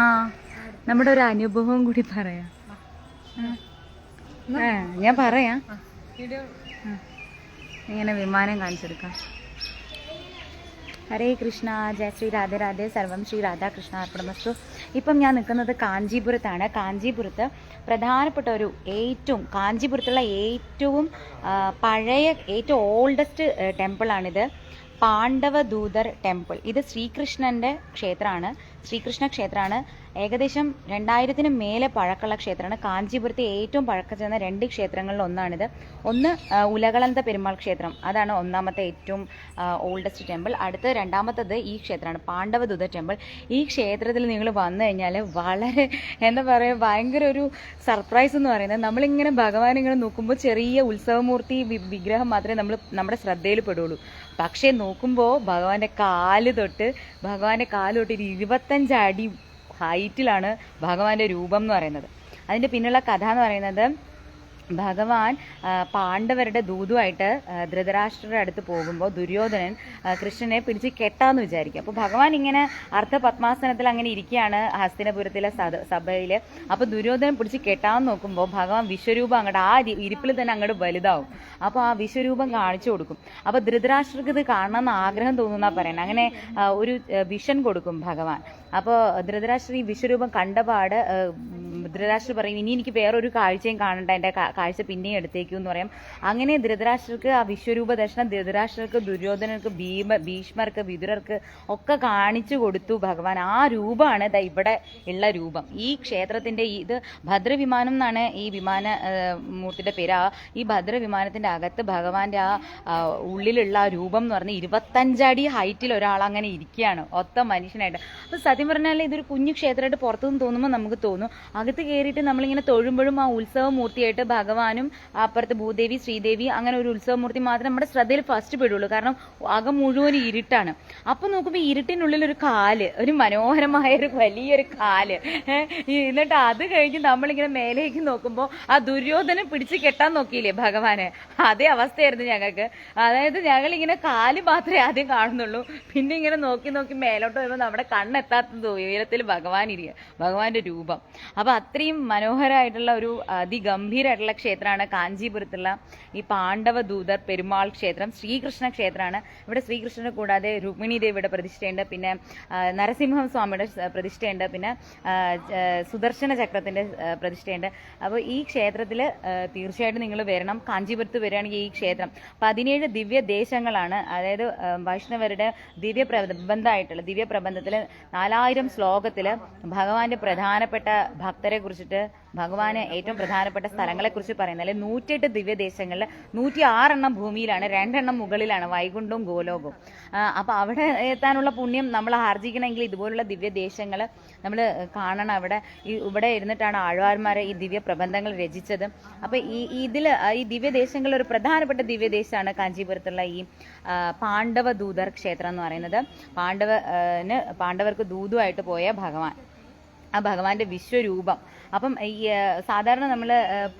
ആ നമ്മുടെ ഒരു അനുഭവം കൂടി പറയാം. ഞാൻ പറയാം. ഇങ്ങനെ വിമാനം കാണിച്ചെടുക്കാം. ഹരേ കൃഷ്ണ ജയ ശ്രീ രാധേ രാധേ സർവം ശ്രീ രാധാകൃഷ്ണ അർപ്പണമസ്തു. ഇപ്പം ഞാൻ നിൽക്കുന്നത് കാഞ്ചീപുരത്താണ്. കാഞ്ചീപുരത്ത് പ്രധാനപ്പെട്ട ഒരു ഏറ്റവും കാഞ്ചീപുരത്തുള്ള ഏറ്റവും പഴയ ഏറ്റവും ഓൾഡസ്റ്റ് ടെമ്പിളാണിത് പാണ്ഡവദൂതർ ടെമ്പിൾ ഇത് ശ്രീകൃഷ്ണന്റെ ക്ഷേത്രമാണ്. ശ്രീകൃഷ്ണ ക്ഷേത്രമാണ് ഏകദേശം രണ്ടായിരത്തിന് മേലെ പഴക്കമുള്ള ക്ഷേത്രമാണ്. കാഞ്ചീപുരത്തെ ഏറ്റവും പഴക്കം ചെന്ന രണ്ട് ക്ഷേത്രങ്ങളിൽ ഒന്നാണിത്. ഒന്ന് ഉലകളന്ത പെരുമാൾ ക്ഷേത്രം. അതാണ് ഒന്നാമത്തെ ഏറ്റവും ഓൾഡസ്റ്റ് ടെമ്പിൾ അടുത്ത രണ്ടാമത്തത് ഈ ക്ഷേത്രമാണ് പാണ്ഡവദൂത ടെമ്പിൾ ഈ ക്ഷേത്രത്തിൽ നിങ്ങൾ വന്നു കഴിഞ്ഞാൽ വളരെ എന്താ പറയുക ഭയങ്കര ഒരു സർപ്രൈസ് എന്ന് പറയുന്നത്. നമ്മളിങ്ങനെ ഭഗവാൻ ഇങ്ങനെ നോക്കുമ്പോൾ ചെറിയ ഉത്സവമൂർത്തി വിഗ്രഹം മാത്രമേ നമ്മൾ നമ്മുടെ ശ്രദ്ധയിൽ പെടുള്ളൂ പക്ഷേ നോക്കുമ്പോൾ ഭഗവാന്റെ കാൽ തൊട്ട് ഭഗവാന്റെ കാൽ തൊട്ട് ഒരു ഇരുപത്തഞ്ച് അടി ഹൈറ്റിലാണ് ഭഗവാന്റെ രൂപം എന്ന് പറയുന്നത്. അതിന്റെ പിന്നുള്ള കഥ എന്ന് പറയുന്നത് ഭഗവാൻ പാണ്ഡവരുടെ ദൂതുമായിട്ട് ധൃതരാഷ്ട്രരുടെ അടുത്ത് പോകുമ്പോൾ ദുര്യോധനൻ കൃഷ്ണനെ പിടിച്ച് കെട്ടാന്ന് വിചാരിക്കും. അപ്പോൾ ഭഗവാൻ ഇങ്ങനെ അർദ്ധ പത്മാസനത്തിൽ അങ്ങനെ ഇരിക്കുകയാണ് ഹസ്തിനപുരത്തിലെ സഭയിൽ അപ്പോൾ ദുര്യോധനൻ പിടിച്ച് കെട്ടാന്ന് നോക്കുമ്പോൾ ഭഗവാൻ വിശ്വരൂപം അങ്ങോട്ട് ആ ഇരി- ഇരിപ്പിൽ തന്നെ അങ്ങോട്ട് വലുതാവും. അപ്പോൾ ആ വിശ്വരൂപം കാണിച്ചു കൊടുക്കും. അപ്പോൾ ധൃതരാഷ്ട്രർക്ക് ഇത് കാണണമെന്ന് ആഗ്രഹം തോന്നുന്ന പറയുന്നത് അങ്ങനെ ഒരു വിഷൻ കൊടുക്കും ഭഗവാൻ. അപ്പോൾ ധൃതരാഷ്ട്ര ഈ വിശ്വരൂപം കണ്ടപാട് ധൃതരാഷ്ട്രം പറയും ഇനി എനിക്ക് വേറൊരു കാഴ്ചയും കാണണ്ട എന്റെ കാഴ്ച പിന്നെയും എടുത്തേക്കും എന്ന് പറയും. അങ്ങനെ ധൃതരാഷ്ട്രർക്ക് ആ വിശ്വരൂപ ദർശനം ധൃതരാഷ്ട്രർക്ക് ദുര്യോധനർക്ക് ഭീമ ഭീഷ്മർക്ക് വിതുരർക്ക് ഒക്കെ കാണിച്ചു കൊടുത്തു ഭഗവാൻ. ആ രൂപമാണ് ദാ ഇവിടെ ഉള്ള രൂപം. ഈ ക്ഷേത്രത്തിന്റെ ഇത് ഭദ്രവിമാനം എന്നാണ് ഈ വിമാന മൂർത്തിയുടെ പേര്. ആ ഈ ഭദ്രവിമാനത്തിന്റെ അകത്ത് ഭഗവാന്റെ ആ ഉള്ളിലുള്ള ആ രൂപം എന്ന് പറഞ്ഞാൽ ഇരുപത്തഞ്ചടി ഹൈറ്റിൽ ഒരാൾ അങ്ങനെ ഇരിക്കുകയാണ്. ഒത്ത മനുഷ്യനായിട്ട്. അപ്പൊ സത്യം പറഞ്ഞാൽ ഇതൊരു കുഞ്ഞു ക്ഷേത്രമായിട്ട് പുറത്തുനിന്ന് തോന്നുമ്പോൾ നമുക്ക് തോന്നും. അകത്ത് കയറിയിട്ട് നമ്മളിങ്ങനെ തൊഴുമ്പോഴും ആ ഉത്സവമൂർത്തിയായിട്ട് ഭഗവാനും അപ്പുറത്ത് ഭൂദേവി ശ്രീദേവി അങ്ങനെ ഒരു ഉത്സവമൂർത്തി മാത്രമേ നമ്മുടെ ശ്രദ്ധയിൽ ഫസ്റ്റ് പെടുള്ളൂ. കാരണം അകം മുഴുവൻ ഇരുട്ടാണ്. അപ്പൊ നോക്കുമ്പോൾ ഇരുട്ടിനുള്ളിൽ ഒരു കാൽ ഒരു മനോഹരമായ ഒരു വലിയൊരു കാൽ. എന്നിട്ട് അത് കഴിഞ്ഞ് നമ്മളിങ്ങനെ മേലേക്ക് നോക്കുമ്പോൾ ആ ദുര്യോധനം പിടിച്ച് കെട്ടാൻ നോക്കിയില്ലേ ഭഗവാനെ? അതേ അവസ്ഥയായിരുന്നു ഞങ്ങൾക്ക്. അതായത് ഞങ്ങൾ ഇങ്ങനെ കാൽ മാത്രമേ ആദ്യം കാണുന്നുള്ളൂ. പിന്നെ ഇങ്ങനെ നോക്കി നോക്കി മേലോട്ട് വരുമ്പോൾ നമ്മുടെ കണ്ണെത്താത്തത് ഉയരത്തിൽ ഭഗവാൻ ഇരിക്കുക ഭഗവാന്റെ രൂപം. അപ്പൊ അത്രയും മനോഹരമായിട്ടുള്ള ഒരു അതിഗംഭീരമായിട്ടുള്ള ക്ഷേത്രമാണ് കാഞ്ചീപുരത്തുള്ള ഈ പാണ്ഡവ ദൂതർ പെരുമാൾ ക്ഷേത്രം. ശ്രീകൃഷ്ണ ക്ഷേത്രമാണ്. ഇവിടെ ശ്രീകൃഷ്ണനെ കൂടാതെ രുക്മിണി ദേവിയുടെ പ്രതിഷ്ഠയുണ്ട്. പിന്നെ നരസിംഹം സ്വാമിയുടെ പ്രതിഷ്ഠയുണ്ട്. പിന്നെ സുദർശന ചക്രത്തിന്റെ പ്രതിഷ്ഠയുണ്ട്. അപ്പോൾ ഈ ക്ഷേത്രത്തിൽ തീർച്ചയായിട്ടും നിങ്ങൾ വരണം. കാഞ്ചീപുരത്ത് വരികയാണെങ്കിൽ ഈ ക്ഷേത്രം. പതിനേഴ് ദിവ്യ ദേശങ്ങളാണ് അതായത് വൈഷ്ണവരുടെ ദിവ്യ പ്രബന്ധമായിട്ടുള്ള ദിവ്യ പ്രബന്ധത്തിൽ നാലായിരം ശ്ലോകത്തിൽ ഭഗവാന്റെ പ്രധാനപ്പെട്ട ഭക്തരെ കുറിച്ചിട്ട് ഭഗവാന് ഏറ്റവും പ്രധാനപ്പെട്ട സ്ഥലങ്ങളെ കുറിച്ച് പറയുന്നത് അല്ലെ നൂറ്റിയെട്ട് ദിവ്യദേശങ്ങളിൽ നൂറ്റി ആറെണ്ണം ഭൂമിയിലാണ് രണ്ടെണ്ണം മുകളിലാണ് വൈകുണ്ഠവും ഗോലോകവും. അപ്പോൾ അപ്പൊ അവിടെ എത്താനുള്ള പുണ്യം നമ്മൾ ആർജിക്കണമെങ്കിൽ ഇതുപോലുള്ള ദിവ്യദേശങ്ങൾ നമ്മൾ കാണണം അവിടെ. ഈ ഇവിടെ ഇരുന്നിട്ടാണ് ആഴ്വാർമാരെ ഈ ദിവ്യ പ്രബന്ധങ്ങൾ രചിച്ചത്. അപ്പൊ ഈ ഇതിൽ ഈ ദിവ്യദേശങ്ങളിൽ ഒരു പ്രധാനപ്പെട്ട ദിവ്യദേശമാണ് കാഞ്ചീപുരത്തുള്ള ഈ പാണ്ഡവ ദൂതർ ക്ഷേത്രം എന്ന് പറയുന്നത്. പാണ്ഡവന് പാണ്ഡവർക്ക് ദൂതുമായിട്ട് പോയ ഭഗവാൻ. ആ ഭഗവാന്റെ വിശ്വരൂപം. അപ്പം ഈ സാധാരണ നമ്മൾ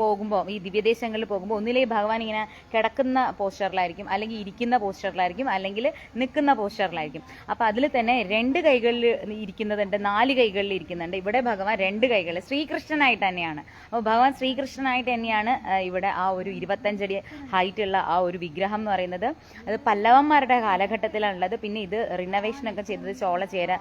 പോകുമ്പോൾ ഈ ദിവ്യദേശങ്ങളിൽ പോകുമ്പോൾ ഒന്നിലേ ഭഗവാൻ ഇങ്ങനെ കിടക്കുന്ന പോസ്റ്ററിലായിരിക്കും അല്ലെങ്കിൽ ഇരിക്കുന്ന പോസ്റ്ററിലായിരിക്കും അല്ലെങ്കിൽ നിൽക്കുന്ന പോസ്റ്ററിലായിരിക്കും. അപ്പം അതിൽ തന്നെ രണ്ട് കൈകളിൽ ഇരിക്കുന്നതുണ്ട് നാല് കൈകളിൽ ഇരിക്കുന്നുണ്ട് ഇവിടെ ഭഗവാൻ രണ്ട് കൈകൾ ശ്രീകൃഷ്ണനായിട്ട് തന്നെയാണ്. അപ്പോൾ ഭഗവാൻ ശ്രീകൃഷ്ണനായിട്ട് തന്നെയാണ് ഇവിടെ ആ ഒരു ഇരുപത്തഞ്ചടി ഹൈറ്റ് ഉള്ള ആ ഒരു വിഗ്രഹം എന്ന് പറയുന്നത്. അത് പല്ലവന്മാരുടെ കാലഘട്ടത്തിലാണുള്ളത്. പിന്നെ ഇത് റിനോവേഷൻ ഒക്കെ ചെയ്തത് ചോളചേര ചേര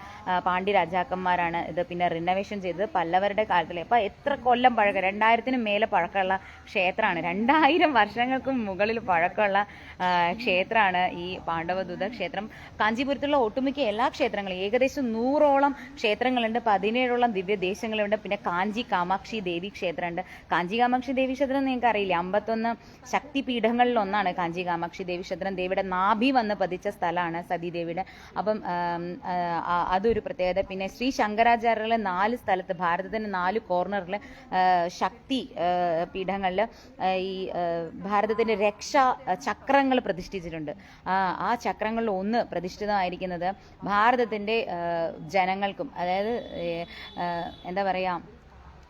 പാണ്ഡ്യ രാജാക്കന്മാരാണ് ഇത് പിന്നെ റിനോവേഷൻ ചെയ്തത് പല്ലവരുടെ കാലത്തിൽ അപ്പൊ എത്ര കൊല്ലം പഴക്കം? രണ്ടായിരത്തിന് മേലെ പഴക്കമുള്ള ക്ഷേത്രമാണ്. രണ്ടായിരം വർഷങ്ങൾക്കും മുകളിൽ പഴക്കമുള്ള ക്ഷേത്രമാണ് ഈ പാണ്ഡവദൂത ക്ഷേത്രം. കാഞ്ചീപുരത്തുള്ള ഒട്ടുമിക്ക എല്ലാ ക്ഷേത്രങ്ങളും ഏകദേശം നൂറോളം ക്ഷേത്രങ്ങളുണ്ട്. പതിനേഴോളം ദിവ്യദേശങ്ങളുണ്ട്. പിന്നെ കാഞ്ചി കാമാക്ഷി ദേവി ക്ഷേത്രമുണ്ട്. കാഞ്ചി കാമാക്ഷി ദേവി ക്ഷേത്രം നിങ്ങൾക്ക് അറിയില്ല? അമ്പത്തൊന്ന് ശക്തിപീഠങ്ങളിൽ ഒന്നാണ് കാഞ്ചി കാമാക്ഷി ദേവി ക്ഷേത്രം. ദേവിയുടെ നാഭി വന്ന് പതിച്ച സ്ഥലമാണ് സതീദേവിയുടെ. അപ്പം അതൊരു പ്രത്യേകത. പിന്നെ ശ്രീ ശങ്കരാചാര്യരുടെ നാല് സ്ഥലത്ത് ഭാരതത്തിന്റെ നാല് കോർണറിൽ ശക്തി പീഠങ്ങളിൽ ഈ ഭാരതത്തിന്റെ രക്ഷാ ചക്രങ്ങൾ പ്രതിഷ്ഠിച്ചിട്ടുണ്ട്. ആ ചക്രങ്ങളിൽ ഒന്ന് പ്രതിഷ്ഠിതമായിരിക്കുന്നത് ഭാരതത്തിന്റെ ജനങ്ങൾക്കും അതായത് എന്താ പറയാ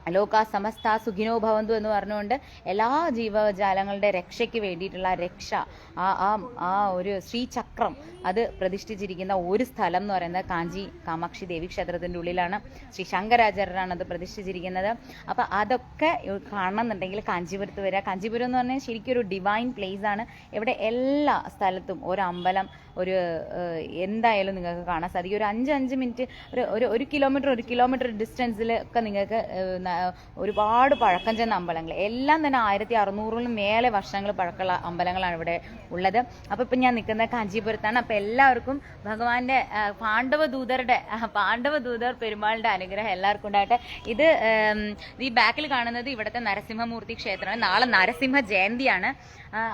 ലോക സമസ്ത സുഖിനോ ഭവന്തു എന്ന് പറഞ്ഞുകൊണ്ട് എല്ലാ ജീവജാലങ്ങളുടെ രക്ഷയ്ക്ക് വേണ്ടിയിട്ടുള്ള രക്ഷ ആ ആ ആ ഒരു ശ്രീചക്രം അത് പ്രതിഷ്ഠിച്ചിരിക്കുന്ന ഒരു സ്ഥലം എന്ന് പറയുന്നത് കാഞ്ചി കാമാക്ഷി ദേവി ക്ഷേത്രത്തിന്റെ ഉള്ളിലാണ്. ശ്രീ ശങ്കരാചാര്യരാണ് അത് പ്രതിഷ്ഠിച്ചിരിക്കുന്നത്. അപ്പോൾ അതൊക്കെ കാണണമെന്നുണ്ടെങ്കിൽ കാഞ്ചീപുരത്ത് വരിക. കാഞ്ചീപുരം എന്ന് പറഞ്ഞാൽ ശരിക്കും ഒരു ഡിവൈൻ പ്ലേസ് ആണ്. ഇവിടെ എല്ലാ സ്ഥലത്തും ഒരു അമ്പലം ഒരു എന്തായാലും നിങ്ങൾക്ക് കാണാൻ സാധിക്കും. ഒരു അഞ്ച് അഞ്ച് മിനിറ്റ് ഒരു ഒരു കിലോമീറ്റർ ഒരു കിലോമീറ്റർ ഡിസ്റ്റൻസിൽ ഒക്കെ നിങ്ങൾക്ക് ഒരുപാട് പഴക്കം ചെന്ന അമ്പലങ്ങൾ. എല്ലാം തന്നെ ആയിരത്തി അറുന്നൂറിലും മേലെ വർഷങ്ങൾ പഴക്കമുള്ള അമ്പലങ്ങളാണ് ഇവിടെ ഉള്ളത്. അപ്പോൾ ഇപ്പം ഞാൻ നിൽക്കുന്നത് കാഞ്ചീപുരത്താണ്. അപ്പോൾ എല്ലാവർക്കും ഭഗവാന്റെ പാണ്ഡവ ദൂതരുടെ പാണ്ഡവ ദൂതർ പെരുമാളുടെ അനുഗ്രഹം എല്ലാവർക്കും ഉണ്ടാകട്ടെ. ഇത് ഈ ബാക്കിൽ കാണുന്നത് ഇവിടുത്തെ നരസിംഹമൂർത്തി ക്ഷേത്രമാണ്. നാളെ നരസിംഹ ജയന്തിയാണ്.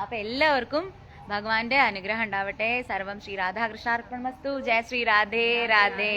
അപ്പോൾ എല്ലാവർക്കും ഭഗവാന്റെ അനുഗ്രഹം ഉണ്ടാവട്ടെ. സർവം ശ്രീ രാധാകൃഷ്ണാർപ്പണമസ്തു. ജയ ശ്രീ രാധേ രാധേ.